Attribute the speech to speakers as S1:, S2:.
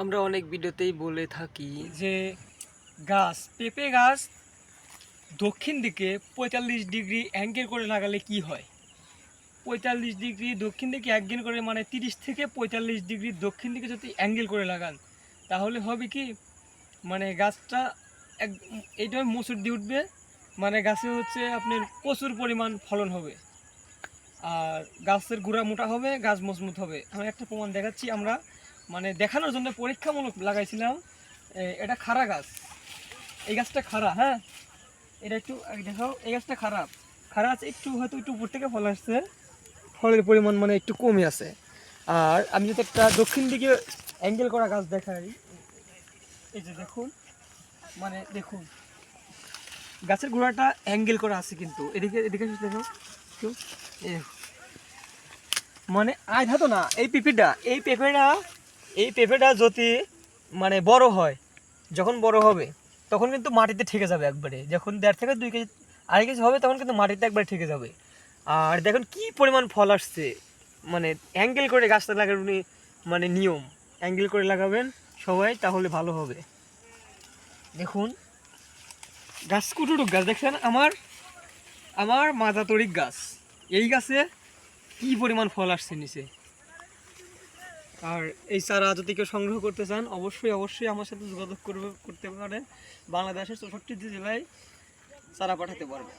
S1: আমরা অনেক ভিডিওতেই বলে থাকি
S2: যে গাছ, পেঁপে গাছ দক্ষিণ দিকে পঁয়তাল্লিশ ডিগ্রি অ্যাঙ্গেল করে লাগালে কি হয়? পঁয়তাল্লিশ ডিগ্রি দক্ষিণ দিকে অ্যাঙ্গেল করে মানে তিরিশ থেকে পঁয়তাল্লিশ ডিগ্রি দক্ষিণ দিকে যদি অ্যাঙ্গেল করে লাগান, তাহলে হবে কি? মানে গাছটা এক, এইটা মুসুর দিয়ে উঠবে মানে গাছে হচ্ছে আপনার প্রচুর পরিমাণ ফলন হবে। আর গাছের গুঁড়া মোটা হবে, গাছ মজবুত হবে। আমি একটা প্রমাণ দেখাচ্ছি আমরা। মানে দেখানোর জন্য পরীক্ষামূলক লাগাইছিলাম। এটা খাড়া গাছ। এই গাছটা খাড়া হ্যাঁ? এটা একটু দেখো, এই গাছটা খারাপ খারাপ আছে, একটু হয়তো একটু উপর থেকে ফল আসছে। ফলের পরিমাণ মানে একটু কমে আছে। আর আমি যদি একটা দক্ষিণ দিকে অ্যাঙ্গেল করা গাছ দেখাই, এই যে দেখুন মানে দেখুন। গাছের গোড়াটা অ্যাঙ্গেল করা আছে কিন্তু। এদিকে এদিকে দেখো। মানে আধা তো না, এই পেঁপেটা এই পেঁপেটা এই পেঁপেটা যদি মানে বড় হয়, যখন বড় হবে, তখন কিন্তু মাটিতে ঠেকে যাবে একবারে। যখন দেড় থেকে দুই কেজি, আড়াই কেজি হবে, তখন কিন্তু মাটিতে একবারে ঠেকে যাবে। আর দেখুন কি পরিমাণ ফল আসছে। মানে অ্যাঙ্গেল করে গাছটা লাগাবেন মানে নিয়ম। অ্যাঙ্গেল করে লাগাবেন সবাই, তাহলে ভালো হবে। দেখুন, গাছ কুটুটুক গাছ? দেখছেন আমার আমার মাজা তরিক গাছ। এই গাছে কি পরিমাণ ফল আসছে নিচে? আর এই চারা যদি কেউ সংগ্রহ করতে চান, অবশ্যই অবশ্যই আমার সাথে যোগাযোগ করবে, করতে পারেন বাংলাদেশের চৌষট্টি জেলায় চারা পাঠাতে পারবে।